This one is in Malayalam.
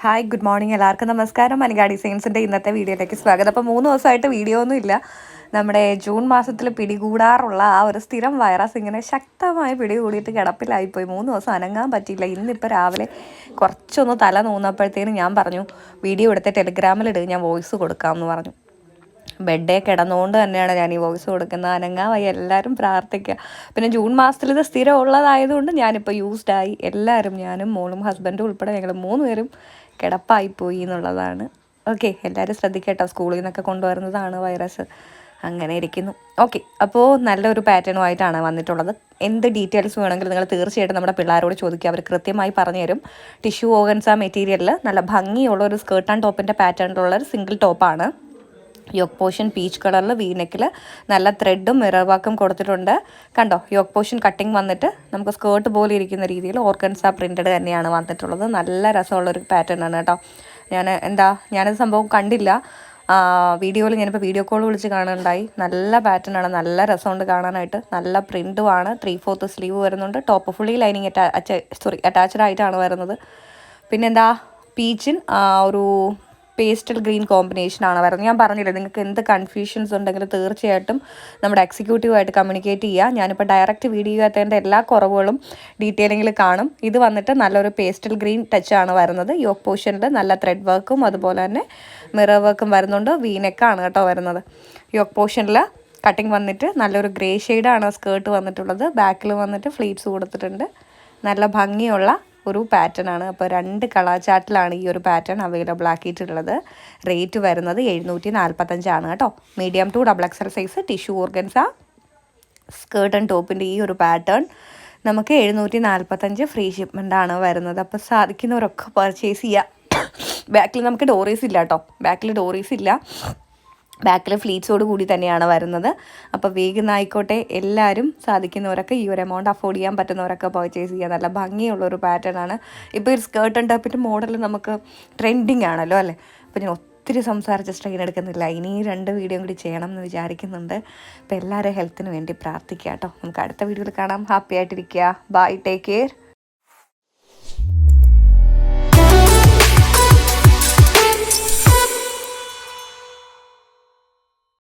Hi good morning. എല്ലാവർക്കും നമസ്കാരം. മലയാളി സയൻസിന്റെ ഇന്നത്തെ വീഡിയോയിലേക്ക് സ്വാഗതം. അപ്പോൾ മൂന്ന് ദിവസമായിട്ട് വീഡിയോ ഒന്നും ഇല്ല നമ്മുടെ ജൂൺ മാസത്തിൽ പിടികൂടാറുള്ള ആ ഒരു സ്ഥിരം വൈറസ് ഇങ്ങനെ ശക്തമായി പിടികൂടിയിട്ട് കിടപ്പിലായിപ്പോയി. മൂന്ന് ദിവസം അനങ്ങാൻ പറ്റിയില്ല. ഇന്നിപ്പോൾ രാവിലെ കുറച്ചൊന്ന് തല നൂന്നപ്പോഴത്തേനും ഞാൻ പറഞ്ഞു വീഡിയോ എടുത്ത് ടെലിഗ്രാമിലിടുക ഞാൻ വോയിസ് കൊടുക്കാമെന്ന് പറഞ്ഞു. ബെഡേ കിടന്നുകൊണ്ട് തന്നെയാണ് ഞാൻ ഈ വോയിസ് കൊടുക്കുന്നത്. അനങ്ങാ എല്ലാവരും പ്രാർത്ഥിക്കുക പിന്നെ ജൂൺ മാസത്തിൽ ഇത് സ്ഥിരം ഉള്ളതായതുകൊണ്ട് ഞാനിപ്പോൾ യൂസ്ഡ് ആയി. എല്ലാവരും ഞാനും മോളും ഹസ്ബൻഡും ഉൾപ്പെടെ ഞങ്ങൾ മൂന്ന് പേരും കിടപ്പായിപ്പോയി എന്നുള്ളതാണ്. ഓക്കെ എല്ലാവരും ശ്രദ്ധിക്കട്ടോ. സ്കൂളിൽ നിന്നൊക്കെ കൊണ്ടുവരുന്നതാണ് വൈറസ് അങ്ങനെ ഇരിക്കുന്നു. ഓക്കെ അപ്പോൾ നല്ലൊരു പാറ്റേണുമായിട്ടാണ് വന്നിട്ടുള്ളത്. എന്ത് ഡീറ്റെയിൽസ് വേണമെങ്കിലും നിങ്ങൾ തീർച്ചയായിട്ടും നമ്മുടെ പിള്ളേരോട് ചോദിക്കുക. അവർ കൃത്യമായി പറഞ്ഞു തരും ടിഷ്യൂ ഓഗൻസ മെറ്റീരിയലിൽ നല്ല ഭംഗിയുള്ള ഒരു സ്കേർട്ട് ആൻഡ് ടോപ്പിന്റെ പാറ്റേണിലുള്ള ഒരു സിംഗിൾ ടോപ്പാണ് യോക്ക് പോഷൻ പീച്ച് കളറിൽ വീനെക്കിൽ നല്ല ത്രെഡും മിറർ വർക്കും കൊടുത്തിട്ടുണ്ട്. കണ്ടോ? യോക്ക് പോഷൻ കട്ടിങ് വന്നിട്ട് നമുക്ക് സ്കേർട്ട് പോലെ ഇരിക്കുന്ന രീതിയിൽ ഓർഗൻസ പ്രിന്റഡ് തന്നെയാണ് വന്നിട്ടുള്ളത്. നല്ല രസമുള്ളൊരു പാറ്റേൺ ആണ് കേട്ടോ. ഞാൻ എന്താ ഞാനത് സംഭവം കണ്ടില്ല. വീഡിയോയിൽ ഞാനിപ്പോൾ വീഡിയോ കോൾ വിളിച്ച് കാണുന്നുണ്ടായി. നല്ല പാറ്റേൺ ആണ്. നല്ല രസമുണ്ട് കാണാനായിട്ട്. നല്ല പ്രിന്റും ആണ് ത്രീ ഫോർത്ത് സ്ലീവ് വരുന്നുണ്ട് top fully lining attach sorry attached ആയിട്ടാണ് വരുന്നത്. പിന്നെന്താ? പീച്ചിൻ ഒരു പേസ്റ്റൽ ഗ്രീൻ കോമ്പിനേഷനാണ് വരുന്നത് ഞാൻ പറഞ്ഞില്ല. നിങ്ങൾക്ക് എന്ത് കൺഫ്യൂഷൻസ് ഉണ്ടെങ്കിൽ തീർച്ചയായിട്ടും നമ്മുടെ എക്സിക്യൂട്ടീവായിട്ട് കമ്മ്യൂണിക്കേറ്റ് ചെയ്യുക ഞാനിപ്പോൾ ഡയറക്റ്റ് വീഡിയോ എത്തേണ്ട എല്ലാ കുറവുകളും ഡീറ്റെയിലിങ്ങിൽ കാണും. ഇത് വന്നിട്ട് നല്ലൊരു പേസ്റ്റൽ ഗ്രീൻ ടച്ചാണ് വരുന്നത്. യോക്ക് പോർഷനിൽ നല്ല ത്രെഡ് വർക്കും അതുപോലെ തന്നെ മിറർ വർക്കും വരുന്നുണ്ട്. വീനെക്കാണ് കേട്ടോ വരുന്നത്. യോക്ക് പോർഷനിൽ കട്ടിങ് വന്നിട്ട് നല്ലൊരു ഗ്രേ ഷെയ്ഡാണ് സ്കേർട്ട് വന്നിട്ടുള്ളത്. ബാക്കിൽ വന്നിട്ട് ഫ്ലീറ്റ്സ് കൊടുത്തിട്ടുണ്ട്. നല്ല ഭംഗിയുള്ള ഒരു പാറ്റേൺ ആണ്. അപ്പോൾ രണ്ട് കളർ ചാർട്ടിലാണ് ഈ ഒരു പാറ്റേൺ അവൈലബിൾ ആക്കിയിട്ടുള്ളത്. റേറ്റ് വരുന്നത് എഴുന്നൂറ്റി നാൽപ്പത്തഞ്ചാണ് കേട്ടോ. Medium to double XL size tissue organza skirt and ടോപ്പിന്റെ ഈ ഒരു പാറ്റേൺ നമുക്ക് എഴുന്നൂറ്റി നാൽപ്പത്തഞ്ച് ഫ്രീ ആണ് വരുന്നത്. അപ്പോൾ സാധിക്കുന്നവരൊക്കെ പർച്ചേസ് ചെയ്യുക ബാക്കിൽ നമുക്ക് ഡോറീസ് ഇല്ല കേട്ടോ. ബാക്കിൽ ഡോറീസ് ഇല്ല. ബാക്കിൽ ഫ്ലീറ്റ്സോട് കൂടി തന്നെയാണ് വരുന്നത്. അപ്പോൾ വേഗം ആയിക്കോട്ടെ എല്ലാവരും സാധിക്കുന്നവരൊക്കെ ഈ ഒരു എമൗണ്ട് അഫോർഡ് ചെയ്യാൻ പറ്റുന്നവരൊക്കെ പർച്ചേസ് ചെയ്യുക നല്ല ഭംഗിയുള്ളൊരു പാറ്റേൺ ആണ്. ഇപ്പോൾ ഒരു സ്കേർട്ട് ആൻഡ് ടോപ്പിന്റെ മോഡൽ നമുക്ക് ട്രെൻഡിങ് ആണല്ലോ അല്ലേ? അപ്പോൾ ഞാൻ ഒത്തിരി സംസാരിച്ച് സ്ട്രെയിൻ എടുക്കുന്നില്ല. ഇനി രണ്ട് വീഡിയോ കൂടി ചെയ്യണം എന്ന് വിചാരിക്കുന്നുണ്ട്. അപ്പോൾ എല്ലാവരും ഹെൽത്തിന് വേണ്ടി പ്രാർത്ഥിക്കുക കേട്ടോ. നമുക്ക് അടുത്ത വീഡിയോയിൽ കാണാം. ഹാപ്പി ആയിട്ടിരിക്കുക. Bye take care